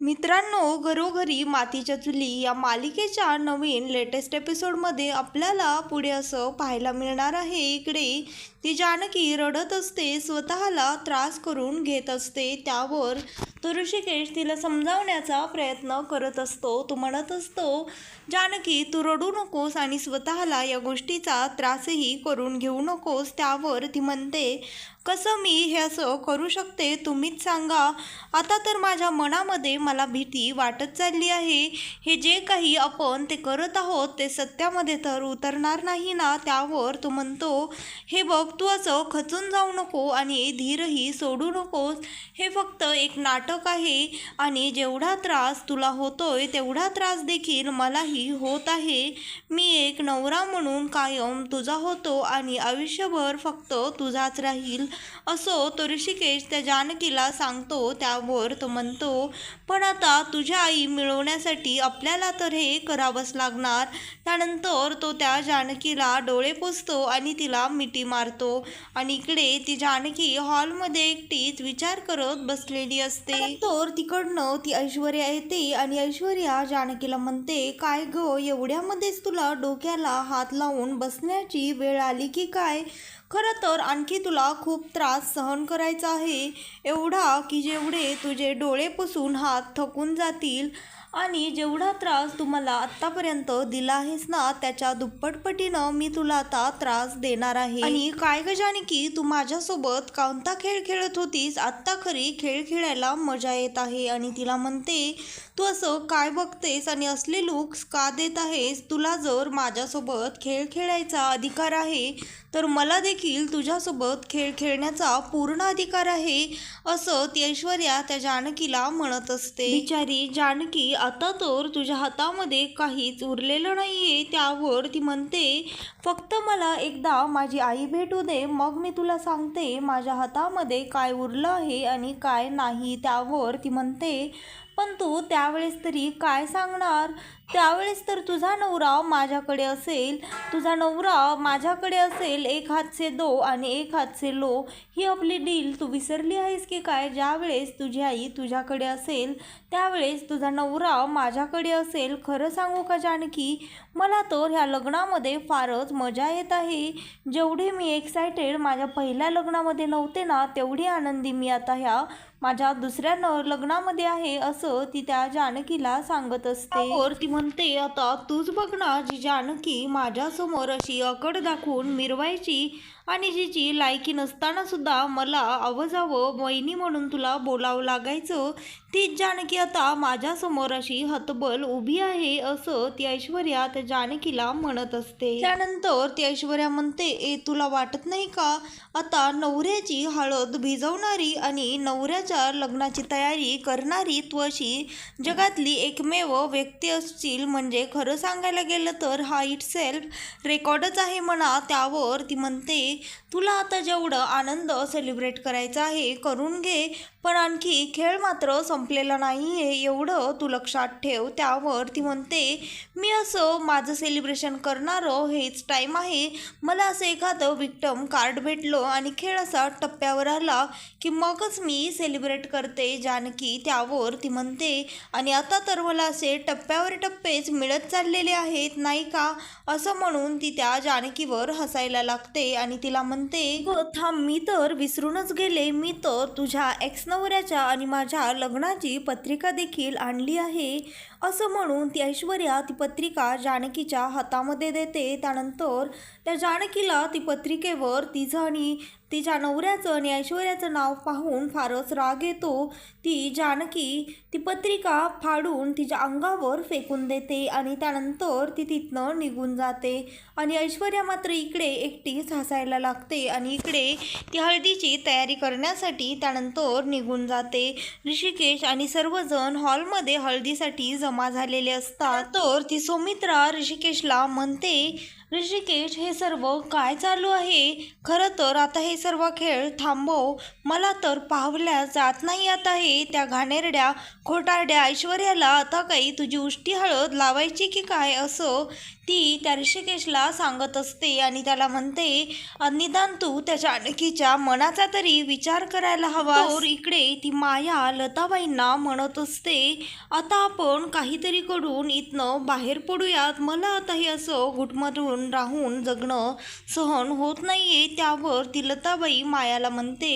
मित्रांनो घरोघरी मातीच्या चुली या मालिकेच्या नवीन लेटेस्ट एपिसोडमध्ये आपल्याला पुढे असं पाहायला मिळणार आहे. इकडे ती जानकी रडत असते स्वतःला त्रास करून घेत असते. त्यावर तो ऋषिकेश तिला समजावण्याचा प्रयत्न करत असतो. तो म्हणत असतो जानकी तू रडू नकोस आणि स्वतःला या गोष्टीचा त्रासही करून घेऊ नकोस. त्यावर ती म्हणते कसं मी हे असं करू शकते तुम्हीच सांगा. आता तर माझ्या मनामध्ये मला भीती वाटत चालली आहे. हे जे काही आपण ते करत आहोत ते सत्यामध्ये तर उतरणार नाही ना त्यावर तो म्हणतो हे बघ तू असं खचून जाऊ नको आणि धीरही सोडू नकोस हे फक्त एक नाटक आहे आणि जेवढा त्रास तुला होतोय तेवढा त्रास देखील मलाही होत आहे. मी एक नवरा म्हणून कायम तुझा होतो आणि आयुष्यभर फक्त तुझाच राहील. असो तो ऋषिकेश त्या जानकीला सांगतो त्यावर तो म्हणतो पण आता तुझ्या आई मिळवण्यासाठी आपल्याला तर हे करावंच लागणार. त्यानंतर तो त्या जानकीला डोळे पुसतो आणि तिला मिठी मारतो. आणि इकडे ती जानकी हॉलमध्ये एकटीच विचार करत बसलेली असते. तर तिकडनं ती ऐश्वर्या येते आणि ऐश्वर्या जानकीला म्हणते काय ग एवढ्यामध्येच तुला डोक्याला हात लावून बसण्याची वेळ आली की काय? खरं तर आणखी तुला खूप त्रास सहन करायचा आहे. एवढा की जेवढे तुझे डोळे पुसून हात थकून जातील आणि जेवढा त्रास तुम्हाला आत्तापर्यंत दिला आहेस ना त्याच्या दुप्पटपटीनं मी तुला आता त्रास देणार आहे. आणि काय ग जानकी तू माझ्यासोबत कोणता खेळ खेळत होतीस. आत्ता खरी खेळ खेळायला मजा येत आहे आणि तिला म्हणते तू असं काय बघतेस आणि असले लुक्स का देत आहेस? तुला जर माझ्यासोबत खेळ खेळायचा अधिकार आहे तर मला देखील तुझ्यासोबत खेळ खेळण्याचा पूर्ण अधिकार आहे असं ती ऐश्वर्या त्या जानकीला म्हणत असते. बिचारी जानकी आता तर तुझ्या हातामध्ये काहीच उरलेलं नाही आहे त्यावर ती म्हणते फक्त मला एकदा माझी आई भेटू दे मग मी तुला सांगते माझ्या हातामध्ये काय उरलं आहे आणि काय नाही. त्यावर ती म्हणते पण तू त्यावेळेस तरी काय सांगणार? त्यावेळेस तर तुझा नवरा माझ्याकडे असेल तुझा नवरा माझ्याकडे असेल एक हातचे दो आणि एक हातचे लो ही आपली डील तू विसरली आहेस की काय? ज्यावेळेस तुझी आई तुझ्याकडे असेल त्यावेळेस तुझा नवरा माझ्याकडे असेल खरं सांगू का जानकी? मला तर ह्या लग्नामध्ये फारच मजा येत आहे. जेवढी मी एक्सायटेड माझ्या पहिल्या लग्नामध्ये नव्हते ना तेवढी आनंदी मी आता ह्या माझ्या दुसऱ्या न लग्नामध्ये आहे असं ती त्या जानकीला सांगत असते. और ती म्हणते आता तूच बघ ना जी जानकी माझ्यासमोर अशी अकड दाखवून मिरवायची आणि जिची लायकी नसताना सुद्धा मला आवाजावं वहिनी म्हणून तुला बोलावं लागायचं तीच जानकी आता माझ्यासमोर अशी हतबल उभी आहे असं ती ऐश्वर्या त्या जानकीला म्हणत असते. त्यानंतर ती ऐश्वर्या म्हणते ए तुला वाटत नाही का? आता नवऱ्याची हळद भिजवणारी आणि नवऱ्याच्या लग्नाची तयारी करणारी तू अशी जगातली एकमेव व्यक्ती असतील म्हणजे खरं सांगायला गेलं तर हा इट सेल्फ रेकॉर्डच आहे म्हणा त्यावर ती म्हणते तुला आता जेवढं आनंद सेलिब्रेट करायचा आहे करून घे. पण आणखी खेळ मात्र संपलेला नाही आहे एवढं तू लक्षात ठेव. त्यावर ती म्हणते मी असं माझं सेलिब्रेशन करणारं हेच टाईम आहे. मला असं एखादं विक्टम कार्ड भेटलं आणि खेळ असा टप्प्यावर आला की मगच मी सेलिब्रेट करते जानकी. त्यावर ती म्हणते आणि आता तर मला असे टप्प्यावर टप्पेच मिळत चाललेले आहेत नाही का? असं म्हणून ती त्या जानकीवर हसायला लागते आणि तिला म्हणते "ग, थांब मी तर विसरूनच गेले. मी तर तुझ्या एक्सनं नवऱ्याच्या आणि माझ्या लग्नाची पत्रिका देखील आणली आहे. असं म्हणून ती ऐश्वर्या ती पत्रिका जानकीच्या हातामध्ये देते. त्यानंतर त्या जानकीला ती पत्रिकेवर तिचं आणि तिच्या नवऱ्याचं आणि ऐश्वर्याचं नाव पाहून फारच राग येतो. ती जानकी ती पत्रिका फाडून तिच्या अंगावर फेकून देते आणि त्यानंतर ती तिथनं निघून जाते. आणि ऐश्वर्या मात्र इकडे एकटीच हसायला लागते आणि इकडे ती हळदीची तयारी करण्यासाठी त्यानंतर निघून जाते. ऋषिकेश आणि सर्वजण हॉलमध्ये हळदीसाठी जमा झालेले असतात. तर ती सुमित्रा ऋषिकेशला म्हणते ऋषिकेश हे सर्व काय चालू आहे? खरं तर आता हे सर्व खेळ थांबव. मला तर पाहल्या जात नाही आता हे. त्या घाणेरड्या खोटारड्या ऐश्वर्याला आता काही तुझी उष्टी हळद लावायची की काय असं? ती त्या ऋषिकेशला सांगत असते आणि त्याला म्हणते निदान तू त्या जानकीच्या मनाचा तरी विचार करायला हवा. तर इकडे ती माया लताबाईंना म्हणत असते आता आपण काहीतरी करून इथनं बाहेर पडूयात. मला आता हे असं घुटमरून राहून जगणं सहन होत नाहीये. त्यावर ती लताबाई मायाला म्हणते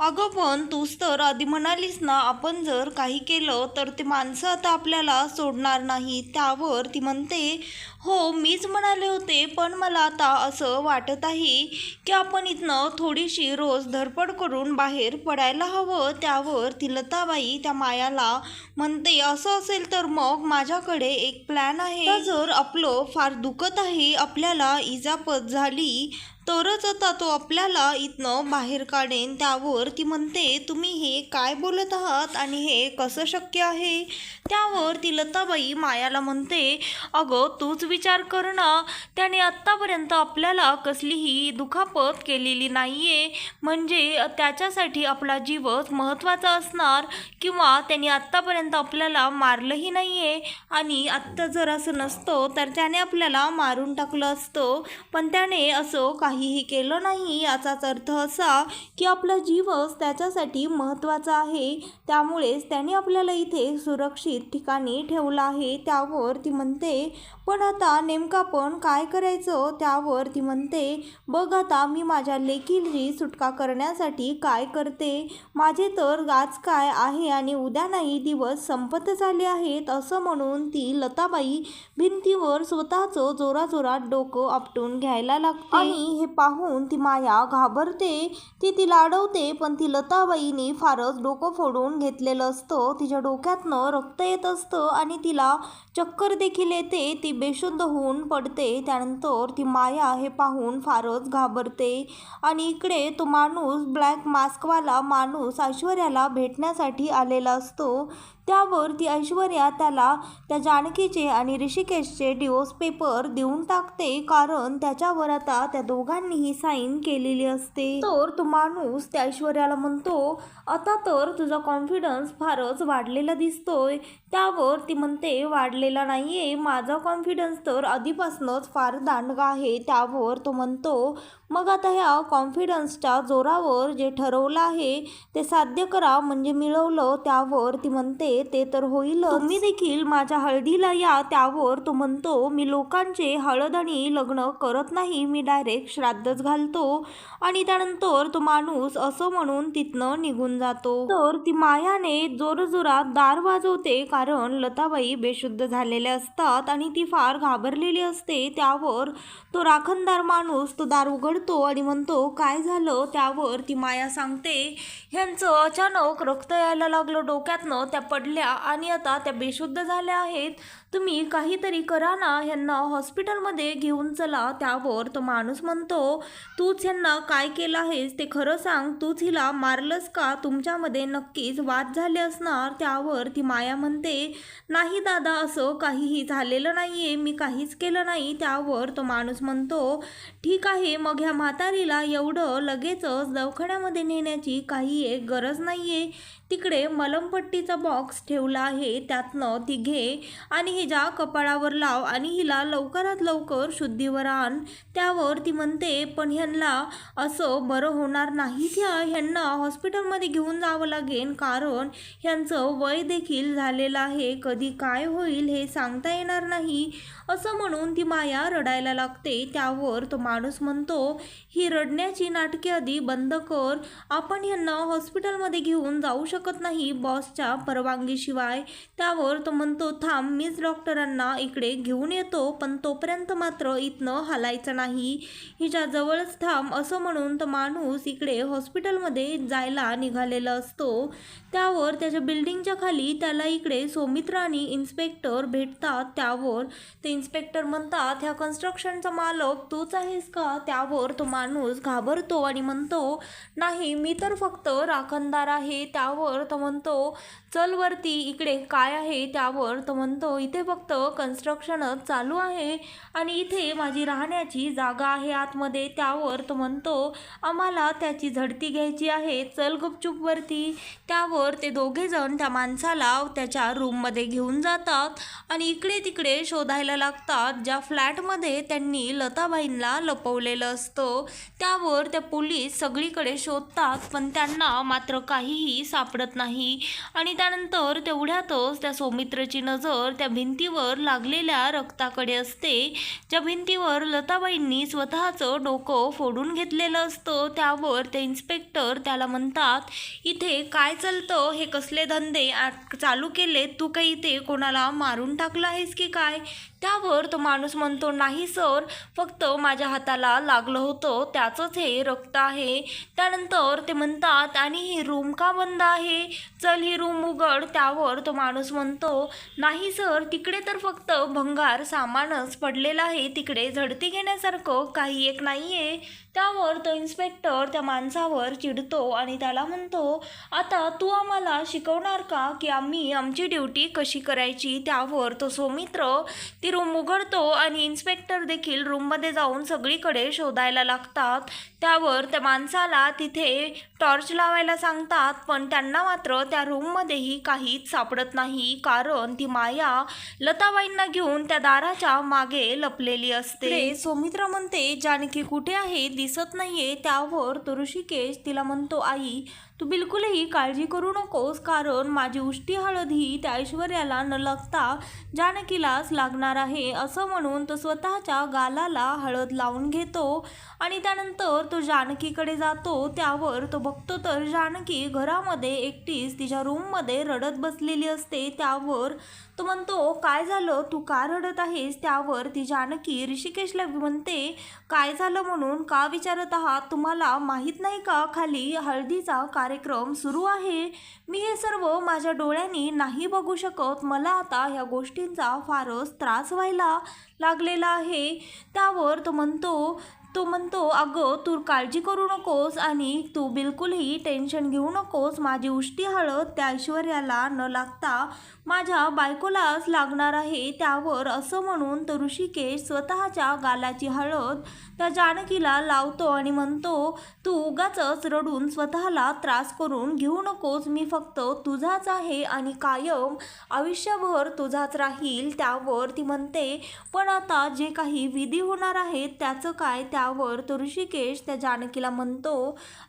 अगं पण तूच तर आधी म्हणालीस ना आपण जर काही केलं तर ते माणसं आता आपल्याला सोडणार नाही त्यावर ती म्हणते हो मीच म्हणाले होते पण मला आता असं वाटत आहे की आपण इथनं थोडीशी रोज धडपड करून बाहेर पडायला हवं त्यावर तिलताबाई त्या मायाला म्हणते असं असेल तर मग माझ्याकडे एक प्लॅन आहे. जर आपलं फार दुखत आहे आपल्याला इजापत झाली तरच आता तो आपल्याला इथनं बाहेर काढेन. त्यावर ती म्हणते तुम्ही हे काय बोलत आहात आणि हे कसं शक्य आहे? त्यावर ती लताबाई मायाला म्हणते अगं तूच विचार कर ना. त्याने आत्तापर्यंत आपल्याला कसलीही दुखापत केलेली नाही आहे म्हणजे त्याच्यासाठी आपला जीवच महत्त्वाचा असणार किंवा त्याने आत्तापर्यंत आपल्याला मारलंही नाही आहे आणि आत्ता जर असं नसतं तर त्याने आपल्याला मारून टाकलं असतं. पण त्याने असं काहीही केलं नाही याचाच अर्थ असा की आपला जीवच त्याच्यासाठी महत्त्वाचा आहे. त्यामुळेच त्याने आपल्याला इथे सुरक्षित ठिकाणी ठेवलं आहे. त्यावर ती म्हणते पण आता नेमकं आपण काय करायचं? त्यावर ती म्हणते बघ आता मी माझ्या लेकीची सुटका करण्यासाठी काय करते? माझे तर आज काय आहे आणि उद्या नाही दिवस संपत झाले आहेत असं म्हणून ती लताबाई भिंतीवर स्वतःचं जोराजोरात डोकं आपटून घ्यायला लागते. आणि हे पाहून ती माया घाबरते ती तिला अडवते पण ती लताबाईने फारच डोकं फोडून घेतलेलं असतं. तिच्या डोक्यातनं रक्त येत असतं आणि तिला चक्कर देखील येते. ती बेशुद्ध होऊन पडते. त्यानंतर ती माया हे पाहून फारच घाबरते. आणि इकडे तो माणूस ब्लॅक मास्कवाला माणूस ऐश्वर्याला भेटण्यासाठी आलेला असतो. त्यावर ती ऐश्वर्या त्याला त्या जानकीचे आणि ऋषिकेशचे डिवोर्स पेपर देऊन टाकते. कारण त्याच्यावर आता त्या दोघांनीही साईन केलेली असते. तर तो माणूस त्या ऐश्वर्याला म्हणतो आता तर तुझा कॉन्फिडन्स फारच वाढलेला दिसतोय. त्यावर ती म्हणते वाढलेला नाही आहे माझा कॉन्फिडन्स तर आधीपासूनच फार दांडगा आहे. त्यावर तो म्हणतो मग आता ह्या कॉन्फिडन्सच्या जोरावर जे ठरवलं आहे ते साध्य करा. म्हणजे मिळवलं त्यावर ती म्हणते ते तर होईल मी देखील माझ्या हळदीला या. त्यावर तो म्हणतो मी लोकांचे हळद आणि लग्न करत नाही. मी डायरेक्ट श्राद्धच घालतो. आणि त्यानंतर तो माणूस असं म्हणून तिथनं निघून जातो. तर ती मायाने जोरजोरात दार वाजवते. कारण लताबाई बेशुद्ध झालेल्या असतात आणि ती फार घाबरलेली असते. त्यावर तो राखणदार माणूस तो दार उघडतो आणि म्हणतो काय झालं? त्यावर ती माया सांगते. ह्यांचं अचानक रक्त यायला लागलं डोक्यातनं त्या पडल्या आणि आता त्या बेशुद्ध झाल्या आहेत. तुम्ही काहीतरी करा ना ह्यांना हॉस्पिटलमध्ये घेऊन चला. त्यावर तो माणूस म्हणतो तूच ह्यांना काय केलं आहेस? ते खरं सांग. तूच हिला मारलंस का? तुमच्यामध्ये नक्कीच वाद झाले असणार. त्यावर ती माया म्हणते नाही दादा असं काहीही झालेलं नाही आहे मी काहीच केलं नाही. त्यावर तो माणूस म्हणतो ठीक आहे मग ह्या म्हातारीला एवढं लगेचच दवाखान्यामध्ये नेण्याची काही एक गरज नाही आहे तिकडे मलमपट्टीचा बॉक्स ठेवला आहे. त्यातनं ती घे आणि हिच्या कपाळावर लाव आणि हिला लवकरात लवकर शुद्धीवर आण. त्यावर ती म्हणते पण ह्यांना असं बरं होणार नाही. त्या ह्यांना हॉस्पिटलमध्ये घेऊन जावं लागेल कारण ह्यांचं वय देखील झालेलं आहे. कधी काय होईल हे सांगता येणार नाही. असं म्हणून ती माया रडायला लागते. त्यावर तो माणूस म्हणतो ही रडण्याची नाटके आधी बंद कर. आपण ह्यांना हॉस्पिटलमध्ये घेऊन जाऊ शकतो नाही बॉसच्या परवानगीशिवाय. त्यावर तो म्हणतो थांब मीच डॉक्टरांना इकडे घेऊन येतो पण तोपर्यंत मात्र इथनं हलायचं नाही. हिच्या जवळच थांब असं म्हणून तो माणूस इकडे हॉस्पिटलमध्ये जायला निघालेला असतो. त्यावर त्याच्या बिल्डिंगच्या खाली त्याला इकडे सौमित्र आणि इन्स्पेक्टर भेटतात. त्यावर ते इन्स्पेक्टर म्हणतात ह्या कन्स्ट्रक्शनचा मालक तूच आहेस का? त्यावर तो माणूस घाबरतो आणि म्हणतो नाही मी तर फक्त राखणदार आहे. त्यावर तो म्हणतो चल वरती इकडे काय आहे त्यावर तो म्हणतो इथे फक्त कन्स्ट्रक्शनच चालू आहे आणि इथे माझी राहण्याची जागा आहे आतमध्ये. त्यावर तो म्हणतो आम्हाला त्याची झडती घ्यायची आहे. चल गुपचूप वरती त्यावर ते दोघेजण त्या माणसाला त्याच्या रूममध्ये घेऊन जातात आणि इकडे तिकडे शोधायला लागतात. ज्या फ्लॅटमध्ये त्यांनी लताबाईंना लपवलेलं असतं त्यावर त्या पोलीस सगळीकडे शोधतात पण त्यांना मात्र काहीही सापडत नाही. आणि त्यानंतर तेवढ्यातच त्या सौमित्रची नजर त्या भिंतीवर लागलेल्या रक्ताकडे असते. ज्या भिंतीवर लताबाईंनी स्वतःचं डोकं फोडून घेतलेलं असतं त्यावर ते इन्स्पेक्टर त्याला म्हणतात इथे काय चालतं? हे कसले धंदे? चालू केले तू काही इथे कोणाला मारून टाकलं आहेस की काय? त्यावर तो माणूस म्हणतो नाही सर फक्त माझ्या हाताला लागलं होतं त्याचंच हे रक्त आहे. त्यानंतर ते म्हणतात आणि ही रूम का बंद आहे? चल ही रूम उघड. त्यावर तो माणूस म्हणतो नाही सर तिकडे तर फक्त भंगार सामानच पडलेलं आहे तिकडे झडती घेण्यासारखं काही एक नाही आहे त्यावर तो इन्स्पेक्टर त्या माणसावर चिडतो आणि त्याला म्हणतो आता तू आम्हाला शिकवणार का की आम्ही आमची ड्युटी कशी करायची? त्यावर तो सौमित्र ती रूम उघडतो आणि इन्स्पेक्टर देखील रूममध्ये जाऊन सगळीकडे शोधायला लागतात. त्यावर त्या माणसाला तिथे टॉर्च लावायला सांगतात पण त्यांना मात्र त्या रूममध्येही काहीच सापडत नाही कारण ती माया लताबाईंना घेऊन त्या दाराच्या मागे लपलेली असते. सौमित्र म्हणते जानकी कुठे आहे? दिसत नाहीये. त्यावर तो ऋषिकेश तिला म्हणतो आई तू बिलकुलही काळजी करू नकोस कारण माझी उष्टी हळद ही त्या ऐश्वर्याला न लागता जानकीलाच लागणार आहे. असं म्हणून तो स्वतःच्या गालाला हळद लावून घेतो आणि त्यानंतर तो जानकीकडे जातो त्यावर तो बघतो तर जानकी घरामध्ये एकटीच तिच्या रूममध्ये रडत बसलेली असते. त्यावर तो म्हणतो काय झालं? तू का रडत आहेस? त्यावर ती जानकी ऋषिकेशला म्हणते काय झालं म्हणून? का विचारत आहात? तुम्हाला माहीत नाही का? खाली हळदीचा कार्यक्रम सुरू आहे. मी हे सर्व माझ्या डोळ्यांनी नाही बघू शकत. मला आता ह्या गोष्टींचा फारच त्रास व्हायला लागलेला आहे. त्यावर तो म्हणतो तो म्हणतो अगं तू काळजी करू नकोस आणि तू बिलकुलही टेन्शन घेऊ नकोस. माझी उष्टी हळद त्या ऐश्वर्याला न लागता माझ्या बायकोलाच लागणार आहे. त्यावर असं म्हणून तो ऋषिकेश स्वतःच्या गालाची हळद त्या जानकीला लावतो आणि म्हणतो तू उगाच रडून स्वतःला त्रास करून घेऊ नकोस. मी फक्त तुझाच आहे आणि कायम आयुष्यभर तुझाच राहील. त्यावर ती म्हणते पण आता जे काही विधी होणार आहेत त्याचं काय त्या तो ऋषिकेश त्या जानकीला म्हणतो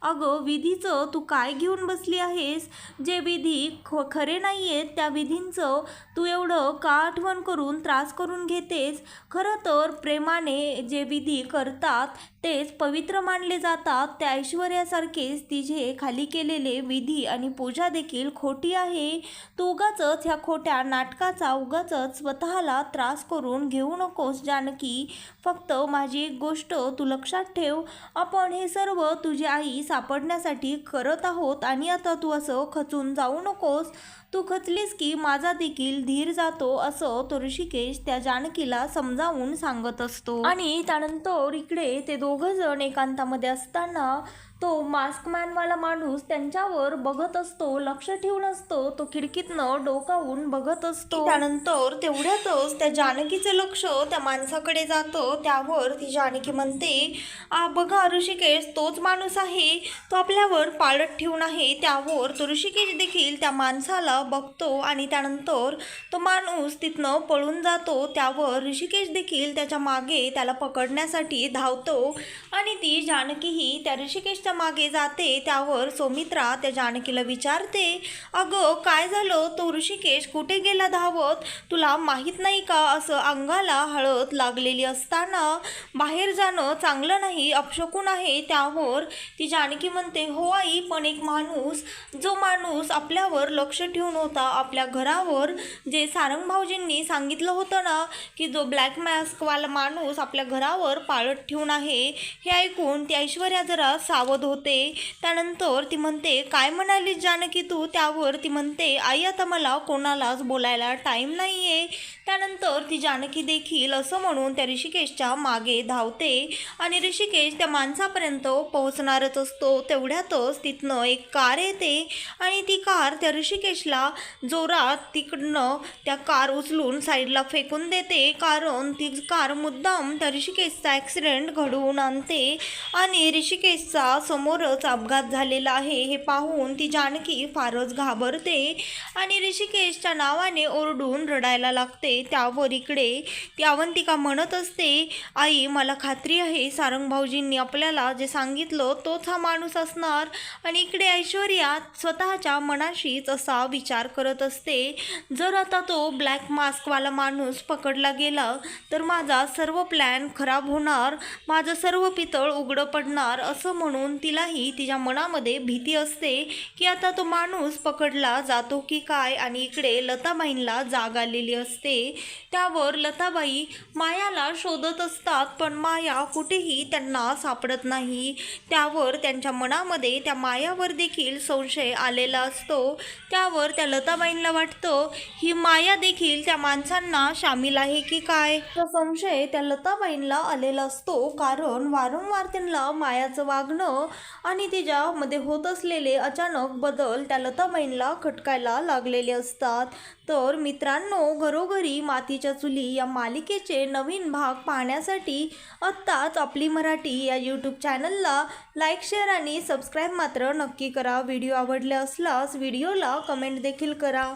अगं विधीचं तू काय घेऊन बसली आहेस? जे विधी ख खरे नाही आहेत त्या विधींचं तू एवढं का आठवण करून त्रास करून घेतेस? खरं तर प्रेमाने जे विधी करतात तेच पवित्र मानले जातात. त्या ऐश्वर्यासारखेच तिचे खाली केलेले विधी आणि पूजा देखील खोटी आहे. तू उगाच ह्या खोट्या नाटकाचा उगाच स्वतःला त्रास करून घेऊ नकोस जानकी. फक्त माझी एक गोष्ट तू लक्षात ठेव आपण हे सर्व तुझी आई सापडण्यासाठी करत आहोत आणि आता तू असं खचून जाऊ नकोस. तू खचलीस की माझा देखील धीर जातो असं तो ऋषिकेश त्या जानकीला समजावून सांगत असतो. आणि त्यानंतर इकडे ते दोघं जण एकांतामध्ये असताना तो मास्कमॅनवाला माणूस त्यांच्यावर बघत असतो लक्ष ठेवून असतो तो खिडकीतनं डोकावून बघत असतो. त्यानंतर तेवढ्यातच त्या जानकीचं लक्ष त्या माणसाकडे जातं. त्यावर ती जानकी म्हणते आ बघा ऋषिकेश तोच माणूस आहे. तो आपल्यावर पाळत ठेवून आहे. त्यावर तो ऋषिकेश देखील त्या माणसाला बघतो आणि त्यानंतर तो माणूस तिथनं पळून जातो. त्यावर ऋषिकेश देखील त्याच्यामागे त्याला पकडण्यासाठी धावतो आणि ती जानकीही त्या ऋषिकेश ऋषिकेशच्या मागे जाते त्यावर सौमित्रा त्या जानकीला विचारते अगं काय झालं? तो ऋषिकेश कुठे गेला धावत? तुला माहीत नाही का? असं अंगाला हळद लागलेली असताना बाहेर जाणं चांगलं नाही अपशकून आहे. त्यावर ती जानकी म्हणते हो आई पण एक माणूस जो माणूस आपल्यावर लक्ष ठेवून होता आपल्या घरावर. जे सारंग भाऊजींनी सांगितलं होतं ना की जो ब्लॅक मास्कवाला माणूस आपल्या घरावर पाळत ठेवून आहे हे ऐकून ती ऐश्वर्या जरा सावध होते. त्यानंतर ती म्हणते काय म्हणाली जानकी तू? त्यावर ती म्हणते आई आता मला कोणालाच बोलायला टाईम नाही आहे त्यानंतर ती जानकी देखील असं म्हणून त्या ऋषिकेशच्या मागे धावते आणि ऋषिकेश त्या माणसापर्यंत पोहोचणारच असतो. तेवढ्यातच तिथनं एक कार येते आणि ती कार त्या ऋषिकेशला जोरात तिकडनं त्या कार उचलून साईडला फेकून देते. कारण ती कार मुद्दाम त्या ऋषिकेशचा ॲक्सिडेंट घडवून आणते आणि ऋषिकेशचा समोरच अपघात झालेला आहे. हे पाहून ती जानकी फारच घाबरते आणि ऋषिकेशच्या नावाने ओरडून रडायला लागते. त्यावर इकडे ती अवंतिका म्हणत असते आई मला खात्री आहे सारंग भाऊजींनी आपल्याला जे सांगितलं तोच हा माणूस असणार. आणि इकडे ऐश्वर्या स्वतःच्या मनाशीच असा विचार करत असते जर आता तो ब्लॅक मास्कवाला माणूस पकडला गेला तर माझा सर्व प्लॅन खराब होणार माझं सर्व पितळ उघडं पडणार. असं म्हणून तिलाही तिच्या मनामध्ये भीती असते की आता तो माणूस पकडला जातो की काय आणि इकडे लताबाईंना जाग आलेली असते. असते त्यावर लताबाई मायाला शोधत असतात पण माया कुठेही त्यांना सापडत नाही. त्यावर त्यांच्या मनामध्ये त्या मायावर देखील संशय आलेला असतो. त्यावर त्या लताबाईंना वाटतं ही माया देखील त्या माणसांना सामील आहे की काय? तो संशय त्या लताबाईंना आलेला असतो. कारण वारंवार त्यांना मायाचं वागणं आणि तिच्यामध्ये होत असलेले अचानक बदल त्या लताबाईंना खटकायला लागलेले असतात. तर मित्रांनो घरोघरी मातीच्या चुली या मालिकेचे नवीन भाग पाहण्यासाठी आत्ताच आपली मराठी या यूट्यूब चॅनलला लाईक शेअर आणि सबस्क्राईब मात्र नक्की करा. व्हिडिओ आवडले असल्यास व्हिडिओला कमेंट देखील करा.